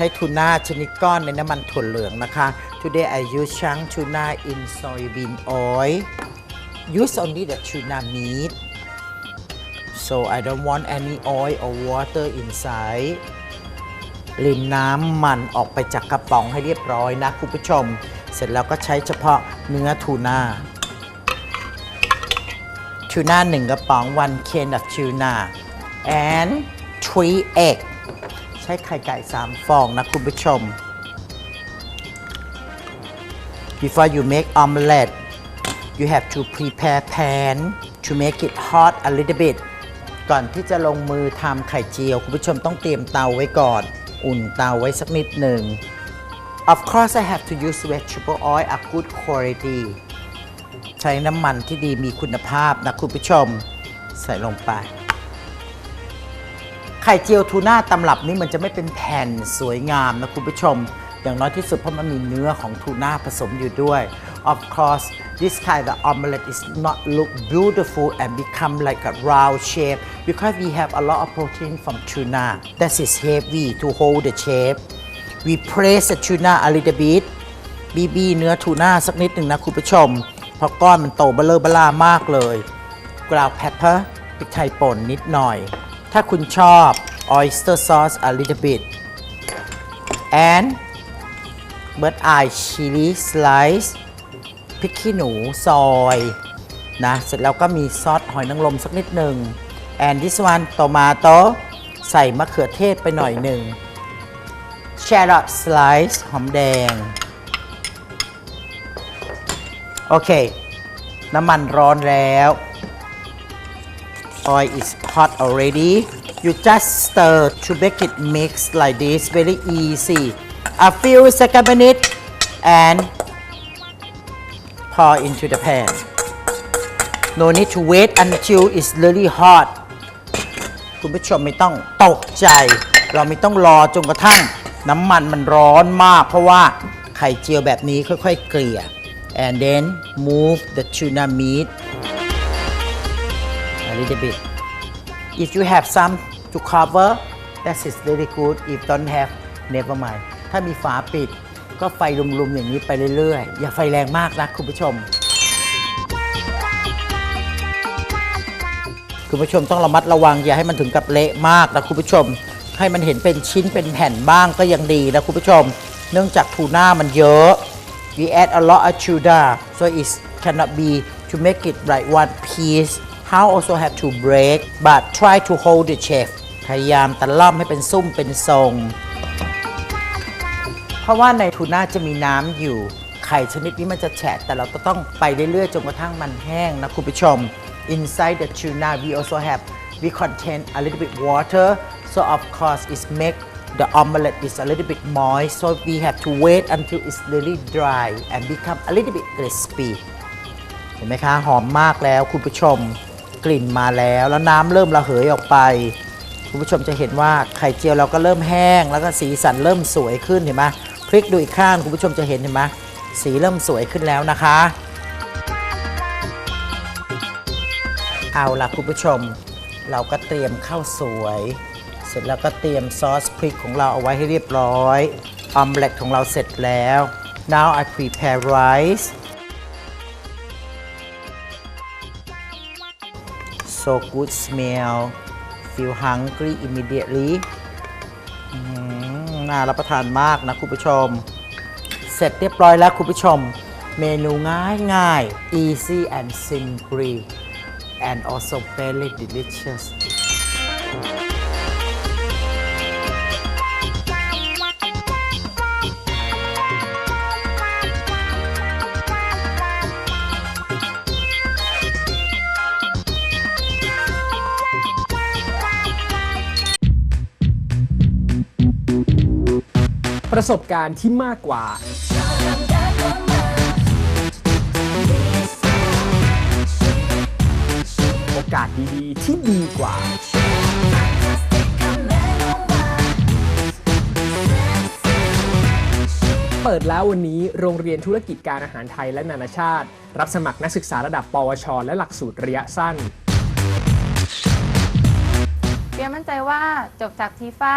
ช้ทูน่าชนิดก้อนในน้ำมันถั่วเหลืองนะคะ Today I use chunk tuna in soybean oil use only the tuna meat so I don't want any oil or water inside รินน้ำมันออกไปจากกระป๋องให้เรียบร้อยนะคุณผู้ชม เสร็จแล้วก็ใช้เฉพาะเนื้อทูน่าทูน่าหนึ่งกระป๋อง one can of tuna and three egg ช้ไข่ไก่ 3 ฟองนะคุณผู้ชม before you make omelette you have to prepare pan to make it hot a little bit ก่อนที่จะลงมือทำไข่เจียว คุณผู้ชมต้องเตรียมเตาไว้ก่อน อุ่นเตาไว้สักนิดหนึ่ง Of course I have to use vegetable oil a good quality ใช้น้ำมันที่ดีมีคุณภาพนะคุณผู้ชม ใส่ลงไป ไข่เจียวทูน่าตำรับนี้มันจะไม่เป็นแผ่นสวยงามนะคุณผู้ชม อย่างน้อยที่สุดเพราะมันมีเนื้อของทูน่าผสมอยู่ด้วย Of course this kind of omelette is not look beautiful and become like a round shape because we have a lot of protein from tuna that is heavy to hold the shape we press the tuna a little bit บีบีเนื้อทูน่าสักนิดหนึ่งนะคุณผู้ชม เพราะก้อนมันโตเบลเลอร์เบลามากเลยกราวแพปเปอร์พริกไทยป่นนิดหน่อย ถ้าคุณชอบ oyster sauce a little bit and bird eye chili slice พริกขี้หนูซอยนะเสร็จแล้วก็มีซอสหอยนางรมสักนิดหนึ่ง and this one tomato ใส่มะเขือเทศไปหน่อยหนึ่ง shallot slice หอมแดง โอเค น้ำมันร้อนแล้ว oil is hot already you just stir to make it mix like this very easy a few second minute and pour into the pan no need to wait until it's really hot คุณผู้ชมไม่ต้องตกใจ เราไม่ต้องรอจนกระทั่งน้ำมันมันร้อนมาก เพราะว่าไข่เจียวแบบนี้ค่อยๆเกลี่ย and then move the tuna meat a little bit if you have some to cover that is very good if don't have never mind ถ้ามีฝาปิดก็ไฟลุมๆอย่างนี้ไปเรื่อยๆ อย่าไฟแรงมากนะคุณผู้ชม คุณผู้ชมต้องระมัดระวังอย่าให้มันถึงกับเละมากนะคุณผู้ชม ให้มันเห็นเป็นชิ้นเป็นแผ่นบ้างก็ยังดีนะคุณผู้ชม เนื่องจากทูน่ามันเยอะ we add a lot of tuna so it cannot be to make it like one piece how also have to break but try to hold the shape พยายามตะล่อมให้เป็นซุ่มเป็นทรง เพราะว่าในทูน่าจะมีน้ำอยู่ ไข่ชนิดนี้มันจะแฉะ แต่เราก็ต้องไปเรื่อยๆ จนกระทั่งมันแห้งนะคุณผู้ชม inside the tuna we also have we contain a little bit water so of course it make the omelette is a little bit moist so we have to wait until it's really dry and become a little bit crispy เห็นไหมคะ หอมมากแล้วคุณผู้ชม กลิ่นมาแล้ว แล้วน้ำเริ่มระเหยออกไป คุณผู้ชมจะเห็นว่าไข่เจียวเราก็เริ่มแห้ง แล้วก็สีสันเริ่มสวยขึ้นเห็นไหมพลิกดูอีกข้างคุณผู้ชมจะเห็นเห็นไหมสีเริ่มสวยขึ้นแล้วนะคะ เอาล่ะคุณผู้ชม เราก็เตรียมข้าวสวย เสร็จแล้วก็เตรียมซอสพริกของเราเอาไว้ให้เรียบร้อยออมเล็ตของเราเสร็จแล้ว now I prepare rice so good smell feel hungry immediately น่ารับประทานมากนะคุณผู้ชม เสร็จเรียบร้อยแล้วคุณผู้ชม เมนูง่ายง่าย easy and simple and also very delicious ประสบการณ์ที่มากกว่า โอกาสดีๆ ที่ดีกว่า เปิดแล้ววันนี้โรงเรียนธุรกิจการอาหารไทยและนานาชาติ รับสมัครนักศึกษาระดับ ปวช และหลักสูตรระยะสั้นเปียมั่นใจว่าจบจากทีฟ้า